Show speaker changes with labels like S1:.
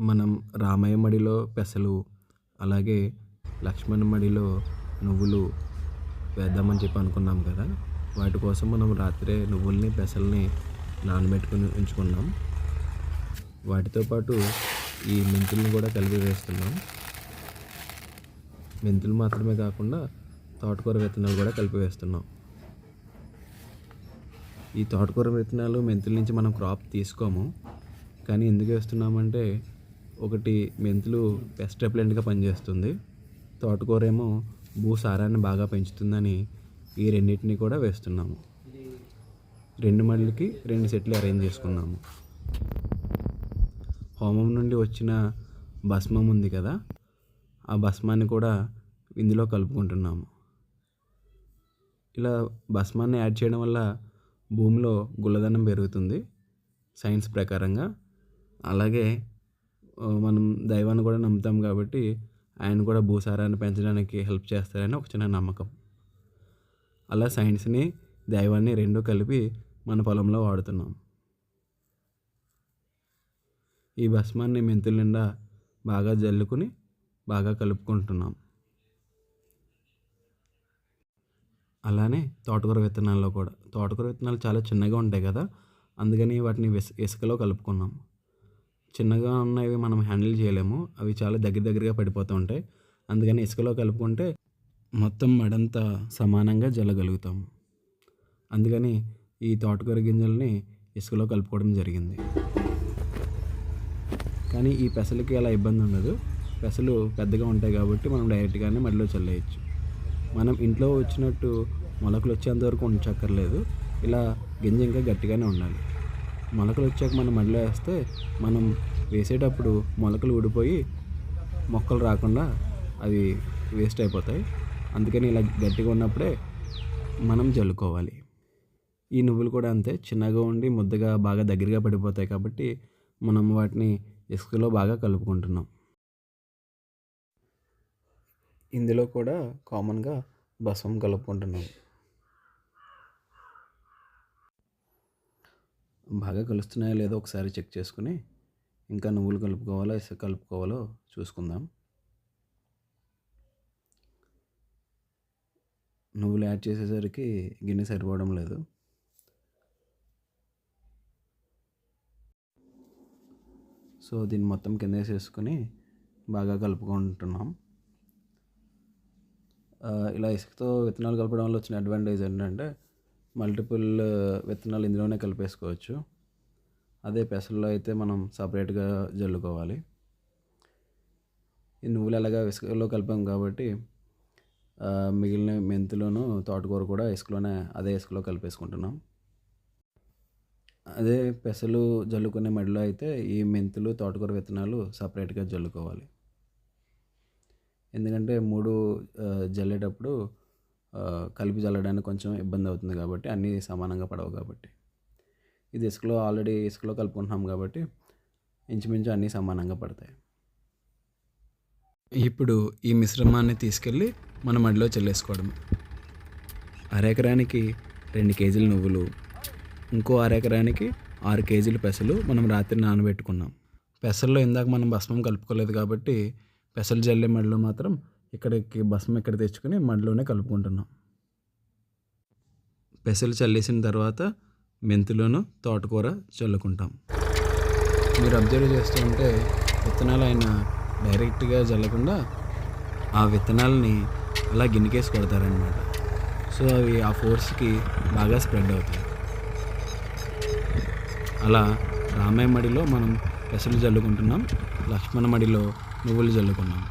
S1: మనం రామయ్య మడిలో పెసలు అలాగే లక్ష్మణ్ మడిలో నువ్వులు వేద్దామని చెప్పి అనుకున్నాం కదా. వాటి కోసం మనం రాత్రే నువ్వుల్ని పెసల్ని నానబెట్టుకుని ఉంచుకున్నాం. వాటితో పాటు ఈ మెంతుల్ని కూడా కలిపి వేస్తున్నాం. మెంతులు మాత్రమే కాకుండా తోటకూర విత్తనాలు కూడా కలిపి వేస్తున్నాం. ఈ తోటకూర విత్తనాలు మెంతుల నుంచి మనం క్రాప్ తీసుకోము. కానీ ఎందుకు వేస్తున్నామంటే ఒకటి మెంతులు పెస్ట్ రెప్లెంట్గా పనిచేస్తుంది. తోటకూర ఏమో భూసారాన్ని బాగా పెంచుతుందని ఈ రెండింటిని కూడా వేస్తున్నాము. రెండు మళ్ళీకి రెండు సెట్లు అరేంజ్ చేసుకున్నాము. హోమం నుండి వచ్చిన భస్మం ఉంది కదా ఆ భస్మాన్ని కూడా ఇందులో కలుపుకుంటున్నాము. ఇలా భస్మాన్ని యాడ్ చేయడం వల్ల భూమిలో గుల్లదనం పెరుగుతుంది. సైన్స్ ప్రకారంగా. అలాగే మనం దైవాన్ని కూడా నమ్ముతాం కాబట్టి ఆయన కూడా భూసారాన్ని పెంచడానికి హెల్ప్ చేస్తారని ఒక చిన్న నమ్మకం. అలా సైన్స్ని దైవాన్ని రెండూ కలిపి మన పొలంలో వాడుతున్నాం. ఈ భస్మాన్ని మెంతుల నిండా బాగా జల్లుకుని బాగా కలుపుకుంటున్నాం. అలానే తోటకూర విత్తనాల్లో కూడా. తోటకూర విత్తనాలు చాలా చిన్నగా ఉంటాయి కదా అందుకని వాటిని ఇసుకలో కలుపుకున్నాం. చిన్నగా ఉన్నవి మనం హ్యాండిల్ చేయలేము. అవి చాలా దగ్గర దగ్గరగా పడిపోతూ ఉంటాయి. అందుకని ఇసుకలో కలుపుకుంటే మొత్తం మడంతా సమానంగా జల్లగలుగుతాం. అందుకని ఈ తోటకూర గింజల్ని ఇసుకలో కలుపుకోవడం జరిగింది. కానీ ఈ పెసలకి అలా ఇబ్బంది ఉండదు. పెసలు పెద్దగా ఉంటాయి కాబట్టి మనం డైరెక్ట్గానే మడిలో చల్లేయచ్చు. మనం ఇంట్లో వచ్చినట్టు మొలకలు వచ్చేంత వరకు ఉంచక్కర్లేదు. ఇలా గింజ ఇంకా గట్టిగానే ఉండాలి. మొలకలు వచ్చాక మనం మళ్ళీ వేస్తే మనం వేసేటప్పుడు మొలకలు ఊడిపోయి మొక్కలు రాకుండా అవి వేస్ట్ అయిపోతాయి. అందుకని ఇలా గట్టిగా ఉన్నప్పుడే మనం జల్లుకోవాలి. ఈ నువ్వులు కూడా అంతే చిన్నగా ఉండి ముద్దగా బాగా దగ్గరగా పడిపోతాయి కాబట్టి మనం వాటిని ఇసుకలో బాగా కలుపుకుంటున్నాం. ఇందులో కూడా కామన్గా బసం కలుపుకుంటున్నాం. బాగా కలుస్తున్నాయో లేదో ఒకసారి చెక్ చేసుకుని ఇంకా నువ్వులు కలుపుకోవాలో ఇసుక కలుపుకోవాలో చూసుకుందాం. నువ్వులు యాడ్ చేసేసరికి గిన్నె సరిపోవడం లేదు. సో దీన్ని మొత్తం కింద వేసేసుకొని బాగా కలుపుకుంటున్నాం. ఇలా ఇసుకతో విత్తనాలు కలపడం వల్ల వచ్చిన అడ్వాంటేజ్ ఏంటంటే మల్టిపుల్ విత్తనాలు ఇందులోనే కలిపేసుకోవచ్చు. అదే పెసల్లో అయితే మనం సపరేట్గా జల్లుకోవాలి. ఈ నువ్వులు ఎలాగా ఇసుకలో కలిపాం కాబట్టి మిగిలిన మెంతులను తోటకూర కూడా ఇసుకలోనే అదే ఇసుకలో కలిపేసుకుంటున్నాం. అదే పెసలు జల్లుకునే మడిలో అయితే ఈ మెంతులు తోటకూర విత్తనాలు సపరేట్గా జల్లుకోవాలి. ఎందుకంటే మూడు జల్లేటప్పుడు కలిపి చల్లడానికి కొంచెం ఇబ్బంది అవుతుంది కాబట్టి అన్నీ సమానంగా పడవు కాబట్టి. ఇది ఇసుకలో ఆల్రెడీ ఇసుకలో కలుపుకుంటున్నాం కాబట్టి ఇంచుమించు అన్నీ సమానంగా పడతాయి. ఇప్పుడు ఈ మిశ్రమాన్ని తీసుకెళ్ళి మన మడిలో చల్లేసుకోవడం. అరెకరానికి రెండు కేజీల నువ్వులు ఇంకో అరెకరానికి ఆరు కేజీలు పెసలు మనం రాత్రి నానబెట్టుకున్నాం. పెసల్లో ఇందాక మనం భస్మం కలుపుకోలేదు కాబట్టి పెసలు జల్లే మడిలో మాత్రం ఇక్కడికి భస్మం ఇక్కడ తెచ్చుకొని మడిలోనే కలుపుకుంటున్నాం. పెసలు చల్లేసిన తర్వాత మెంతులను తోటకూర చల్లుకుంటాం. మీరు అబ్జర్వ్ చేస్తుంటే విత్తనాలు ఆయన డైరెక్ట్గా చల్లకుండా ఆ విత్తనాలని అలా గిన్నెకేసి కొడతారనమాట సో అవి ఆ ఫోర్స్కి బాగా స్ప్రెడ్ అవుతాయి. అలా రామయ్య మడిలో మనం పెసలు చల్లుకుంటున్నాం లక్ష్మణ మడిలో నువ్వులు జల్లుకున్నాం